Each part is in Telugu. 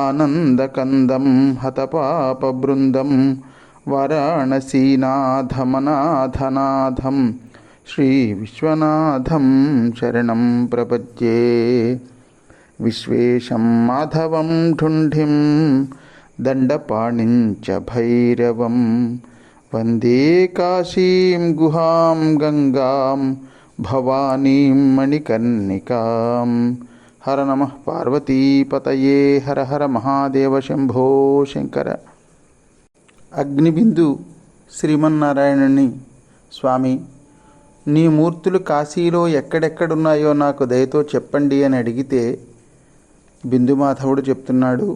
आनन्दकन्दं हतपापबृन्दं वाराणसीनाथमनाथनाथं श्रीविश्वनाथं शरणं प्रपद्ये विश्वेशं माधवं ढुण्ढिं च भैरवं वन्दे काशीं गुहां गङ्गां भवानीं मणिकर्णिकां హర నమ పార్వతీపతయే హర హర మహాదేవ శంభో శంకర. అగ్నిబిందు శ్రీమన్నారాయణుని స్వామి నీ మూర్తులు కాశీలో ఎక్కడెక్కడున్నాయో నాకు దయతో చెప్పండి అని అడిగితే బిందుమాధవుడు చెప్తున్నాడు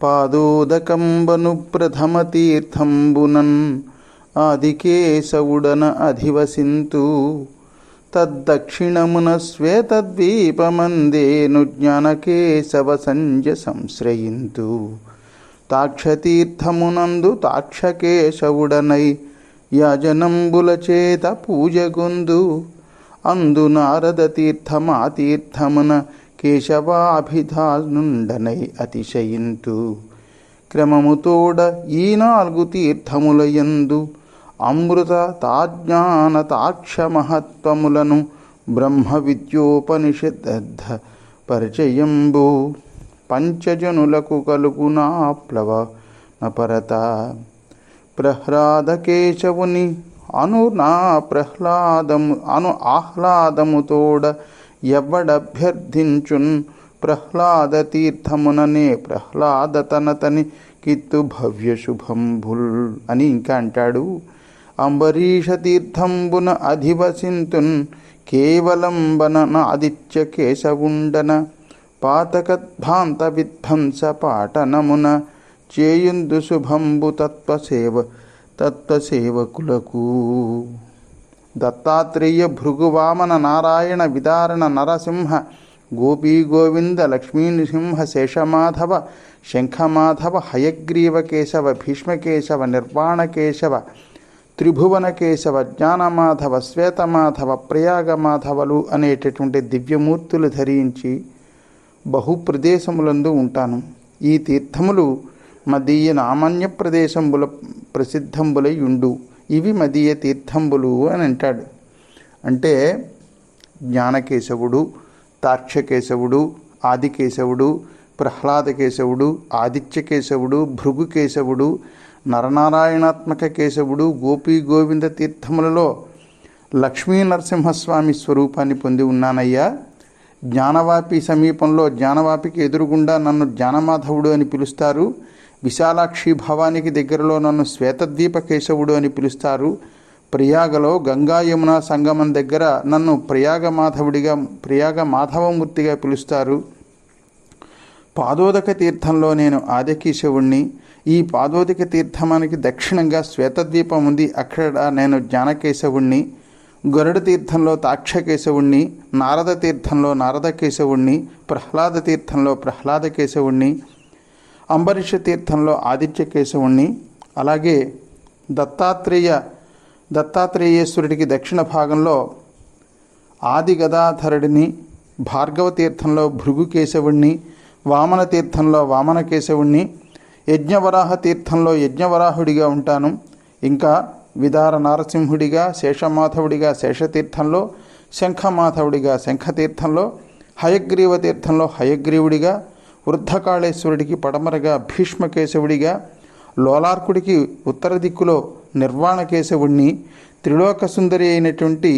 పాదోదకంబను ప్రథమ తీర్థంబునన్ ఆదికేశవుడన అధివసింతు తద్దక్షిణమున శ్వేతద్వీపమందేను జ్ఞానకేశవ సంజ సంశ్రయింతు. తాక్షతీర్థమునందు తాక్షకేశవుడనై యాజనంబుల చేత పూజగొందు. అందు నారద తీర్థమా తీర్థమున కేశవాభిధానుండనై అతిశయింతు. క్రమముతోడ ఈ నాలుగు తీర్థములయందు అమృత తాజ్ఞానతాక్ష మహత్వములను బ్రహ్మ విద్యోపనిషద్ పరిచయంబు. పంచజనులకు కలుగునా ప్లవ నపరత. ప్రహ్లాదకేశవుని అను నా ప్రహ్లాదము అను ఆహ్లాదముతోడ ఎవడభ్యర్థించున్ ప్రహ్లాద తీర్థముననే ప్రహ్లాద తనతని కిత్తు భవ్య శుభంభుల్ అని ఇంకా అంటాడు. అంబరీషతీర్థంబున అధివసింతున్ కేవలంబన ఆదిత్య కేశవుండన పాతకద్భాంత విధ్వంస పాటనమున చేయుందు శుభంబు తత్వసేవ తత్వసేవకులకు దత్తాత్రేయ భృగువామన నారాయణ విదారణ నరసింహ గోపీ గోవింద లక్ష్మీ శేషమాధవ శంఖమాధవ హయగ్రీవ కేశవ భీష్మకేశవ నిర్వాణకేశవ త్రిభువన కేశవ జ్ఞానమాధవ శ్వేతమాధవ ప్రయాగమాధవలు అనేటటువంటి దివ్యమూర్తులు ధరించి బహు ప్రదేశములందు ఉంటాను. ఈ తీర్థములు మదీయ నామాన్య ప్రదేశంబుల ప్రసిద్ధంబులై ఉండు ఇవి మదీయ తీర్థంబులు అని అంటాడు. అంటే జ్ఞానకేశవుడు తాక్షకేశవుడు ఆదికేశవుడు ప్రహ్లాదకేశవుడు ఆదిత్యకేశవుడు భృగుకేశవుడు నరనారాయణాత్మక కేశవుడు గోపీ గోవింద తీర్థములలో లక్ష్మీ నరసింహస్వామి స్వరూపాన్ని పొంది ఉన్నానయ్యా. జ్ఞానవాపి సమీపంలో జ్ఞానవాపికి ఎదురుగుండా నన్ను జ్ఞానమాధవుడు అని పిలుస్తారు. విశాలాక్షి భవానికి దగ్గరలో నన్ను శ్వేతద్వీప కేశవుడు అని పిలుస్తారు. ప్రయాగలో గంగా యమున సంగమం దగ్గర నన్ను ప్రయాగ మాధవుడిగా ప్రయాగ మాధవమూర్తిగా పిలుస్తారు. పాదోదక తీర్థంలో నేను ఆదికేశవుణ్ణి ఈ పాదోదక తీర్థమానికి దక్షిణంగా శ్వేతద్వీపం ఉంది అక్కడ నేను జ్ఞానకేశవుణ్ణి గరుడ తీర్థంలో తాక్షకేశవుణ్ణి నారద తీర్థంలో నారద కేశవుణ్ణి ప్రహ్లాద తీర్థంలో ప్రహ్లాద కేశవుణ్ణి అంబరీష తీర్థంలో ఆదిత్య కేశవుణ్ణి అలాగే దత్తాత్రేయ దత్తాత్రేయేశ్వరుడికి దక్షిణ భాగంలో ఆది గదాధరుడిని భార్గవ తీర్థంలో భృగు కేశవుణ్ణి వామన తీర్థంలో వామన కేశవుణ్ణి యజ్ఞవరాహ తీర్థంలో యజ్ఞవరాహుడిగా ఉంటాను. ఇంకా విదార నారసింహుడిగా శేషమాధవుడిగా శేషతీర్థంలో శంఖమాధవుడిగా శంఖతీర్థంలో హయగ్రీవ తీర్థంలో హయగ్రీవుడిగా వృద్ధకాళేశ్వరుడికి పడమరగా భీష్మకేశవుడిగా లోలార్కుడికి ఉత్తర దిక్కులో నిర్వాణకేశవుణ్ణి త్రిలోక సుందరి అయినటువంటి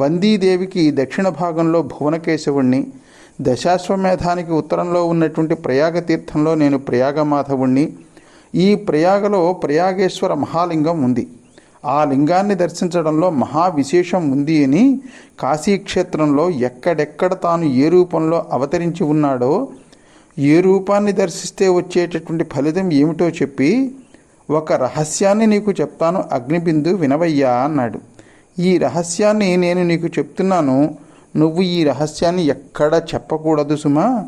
వందీదేవికి దక్షిణ భాగంలో భువనకేశవుణ్ణి దశాశ్వమేధానికి ఉత్తరంలో ఉన్నటువంటి ప్రయాగ తీర్థంలో నేను ప్రయాగమాధవుణ్ణి. ఈ ప్రయాగలో ప్రయాగేశ్వర మహాలింగం ఉంది. ఆ లింగాన్ని దర్శించడంలో మహా విశేషం ఉంది అని కాశీక్షేత్రంలో ఎక్కడెక్కడ తాను ఏ రూపంలో అవతరించి ఉన్నాడో ఏ రూపాన్ని దర్శిస్తే వచ్చేటటువంటి ఫలితం ఏమిటో చెప్పి ఒక రహస్యాన్ని నీకు చెప్తాను అగ్నిబిందు వినవయ్యా అన్నాడు. ఈ రహస్యాన్ని నేను నీకు చెప్తున్నాను నువ్వు ఈ రహస్యాన్ని ఎక్కడ చెప్పకూడదు సుమా?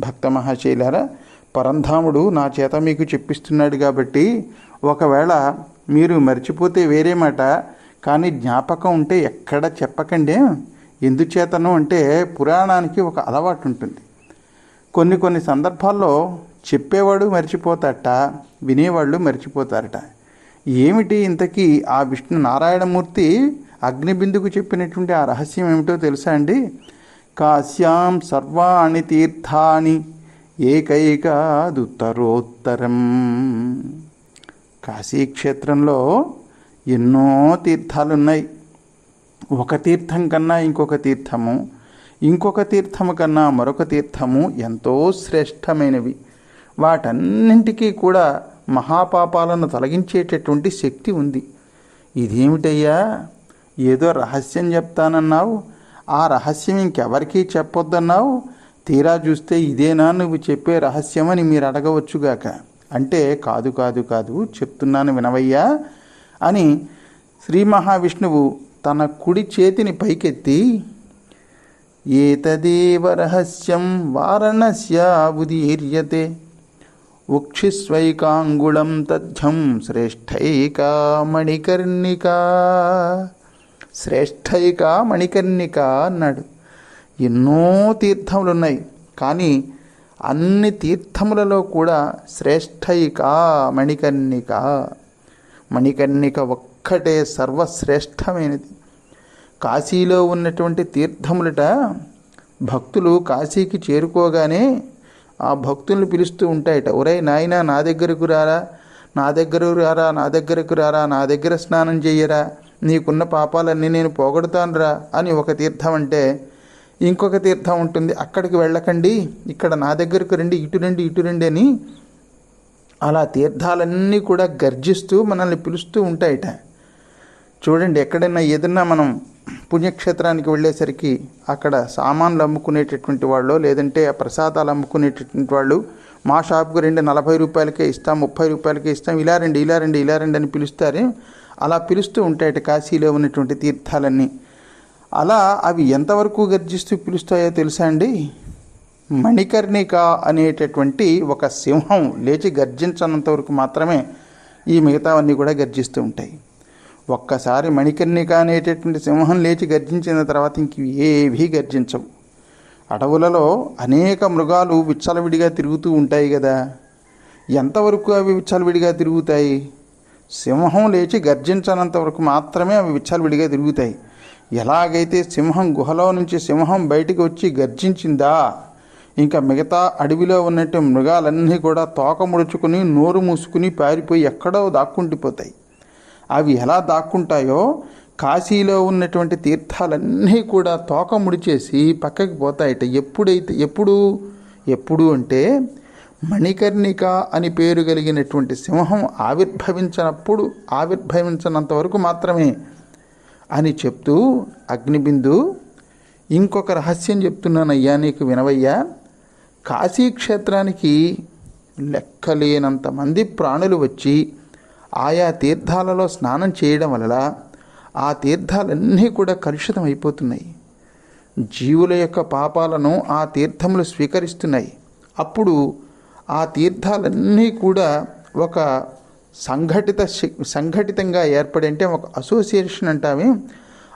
భక్త మహాశైలారా పరంధాముడు నా చేత మీకు చెప్పిస్తున్నాడు కాబట్టి ఒకవేళ మీరు మర్చిపోతే వేరే మాట కానీ జ్ఞాపకం ఉంటే ఎక్కడ చెప్పకండి. ఎందుచేతను అంటే పురాణానికి ఒక అలవాటు ఉంటుంది. కొన్ని కొన్ని సందర్భాల్లో చెప్పేవాడు మర్చిపోతాట వినేవాళ్ళు మర్చిపోతారట. ఏమిటి ఇంతకీ ఆ విష్ణు నారాయణమూర్తి అగ్నిబిందుకు చెప్పినటువంటి ఆ రహస్యం ఏమిటో తెలుసా అండి? కాశ్యాం సర్వాణి తీర్థాని ఏకైకాదుత్తరోత్తరం. కాశీక్షేత్రంలో ఎన్నో తీర్థాలు ఉన్నాయి ఒక తీర్థం కన్నా ఇంకొక తీర్థము ఇంకొక తీర్థము కన్నా మరొక తీర్థము ఎంతో శ్రేష్టమైనవి. వాటన్నింటికీ కూడా మహాపాపాలను తొలగించేటటువంటి శక్తి ఉంది. ఇదేమిటయ్యా? ఏదో రహస్యం చెప్తానన్నావు. ఆ రహస్యం ఇంకెవరికీ చెప్పొద్దన్నావు. తీరా చూస్తే ఇదేనా నువ్వు చెప్పే రహస్యమని మీరు అడగవచ్చుగాక అంటే కాదు కాదు కాదు చెప్తున్నాను వినవయ్యా అని శ్రీ మహావిష్ణువు తన కుడి చేతిని పైకెత్తి ఏతదేవ రహస్యం వారణశ్యాదీర్యతే ఉక్షిస్వైకాంగుళం తథ్యం శ్రేష్టైకా మణికర్ణికా శ్రేష్టైక మణికర్ణిక అన్నాడు. ఎన్నో తీర్థములు ఉన్నాయి కానీ అన్ని తీర్థములలో కూడా శ్రేష్టైక మణికర్ణిక. మణికర్ణిక ఒక్కటే సర్వశ్రేష్టమైనది కాశీలో ఉన్నటువంటి తీర్థములట భక్తులు కాశీకి చేరుకోగానే ఆ భక్తుల్ని పిలుస్తూ ఉంటాయట. ఒరే నాయనా నా దగ్గరకు రారా నా దగ్గరకు రారా నా దగ్గరకు రారా నా దగ్గర స్నానం చేయరా నీకున్న పాపాలన్నీ నేను పోగొడతానురా అని ఒక తీర్థం అంటే ఇంకొక తీర్థం ఉంటుంది అక్కడికి వెళ్ళకండి ఇక్కడ నా దగ్గరకు రండి ఇటు రండి ఇటు రండి అని. అలా తీర్థాలన్నీ కూడా గర్జిస్తూ మనల్ని పిలుస్తూ ఉంటాయట. చూడండి ఎక్కడైనా ఏదన్నా మనం పుణ్యక్షేత్రానికి వెళ్ళేసరికి అక్కడ సామాన్లు అమ్ముకునేటటువంటి వాళ్ళు లేదంటే ఆ ప్రసాదాలు అమ్ముకునేటటువంటి వాళ్ళు మా షాప్కి రెండు నలభై రూపాయలకే ఇస్తాం ముప్పై రూపాయలకే ఇస్తాం ఇలా రండి ఇలా రండి ఇలా రండి అని పిలుస్తారు అలా పిలుస్తూ ఉంటాయట కాశీలో ఉన్నటువంటి తీర్థాలన్నీ. అలా అవి ఎంతవరకు గర్జిస్తూ పిలుస్తాయో తెలుసా అండి? మణికర్ణిక అనేటటువంటి ఒక సింహం లేచి గర్జించనంత వరకు మాత్రమే ఈ మిగతావన్నీ కూడా గర్జిస్తూ ఉంటాయి. ఒక్కసారి మణికర్ణిక అనేటటువంటి సింహం లేచి గర్జించిన తర్వాత ఇంక ఏవీ గర్జించవు. అడవులలో అనేక మృగాలు విచ్చలవిడిగా తిరుగుతూ ఉంటాయి కదా. ఎంతవరకు అవి విచ్చలవిడిగా తిరుగుతాయి? సింహం లేచి గర్జించనంత వరకు మాత్రమే అవి విచ్చలవిడిగా తిరుగుతాయి. ఎలాగైతే సింహం గుహలో నుంచి సింహం బయటికి వచ్చి గర్జించిందా ఇంకా మిగతా అడవిలో ఉన్నట్టు మృగాలన్నీ కూడా తోక ముడుచుకుని నోరు మూసుకుని పారిపోయి ఎక్కడో దాక్కుండిపోతాయి. అవి ఎలా దాక్కుంటాయో కాశీలో ఉన్నటువంటి తీర్థాలన్నీ కూడా తోక ముడిచేసి పక్కకి పోతాయట. ఎప్పుడైతే ఎప్పుడు? ఎప్పుడు అంటే మణికర్ణిక అని పేరు కలిగినటువంటి సింహం ఆవిర్భవించినప్పుడు ఆవిర్భవించినంత వరకు మాత్రమే అని చెప్తూ అగ్నిబిందు ఇంకొక రహస్యం చెప్తున్నానయ్యా నీకు వినవయ్యా. కాశీక్షేత్రానికి లెక్కలేనంత మంది ప్రాణులు వచ్చి ఆయా తీర్థాలలో స్నానం చేయడం వల్ల ఆ తీర్థాలన్నీ కూడా కలుషితం అయిపోతున్నాయి జీవుల యొక్క పాపాలను ఆ తీర్థములు స్వీకరిస్తున్నాయి. అప్పుడు ఆ తీర్థాలన్నీ కూడా ఒక సంఘటిత సంఘటితంగా ఏర్పడి అంటే ఒక అసోసియేషన్ అంటామే.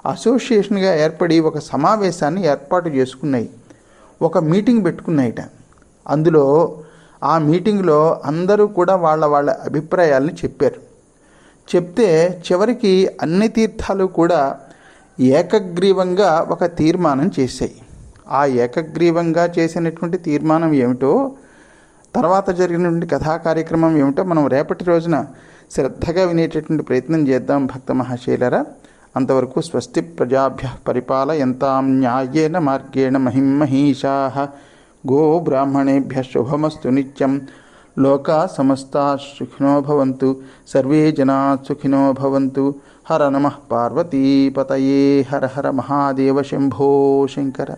అసోసియేషన్గా ఏర్పడి ఒక సమావేశాన్ని ఏర్పాటు చేసుకున్నాయి. ఒక మీటింగ్ పెట్టుకున్నాయిట. అందులో ఆ మీటింగ్లో అందరూ కూడా వాళ్ళ వాళ్ళ అభిప్రాయాలను చెప్పారు. చెప్తే చివరికి అన్ని తీర్థాలు కూడా ఏకగ్రీవంగా ఒక తీర్మానం చేశాయి. ఆ ఏకగ్రీవంగా చేసినటువంటి తీర్మానం ఏమిటో తర్వాత జరిగినటువంటి కథా కార్యక్రమం ఏమిటో మనం రేపటి రోజున శ్రద్ధగా వినేటటువంటి ప్రయత్నం చేద్దాం భక్త మహాశైలరా. అంతవరకు స్వస్తి ప్రజాభ్య పరిపాలయంతాం న్యాయేన మార్గేణ మహిమహీషా గో బ్రాహ్మణేభ్య శుభమస్తు నిత్యం. లోకా సమస్తా సుఖినో భవంతు. సర్వే జనా సుఖినో భవంతు. హర నమ పార్వతీపతయే. హర హర మహాదేవ శంభో శంకర.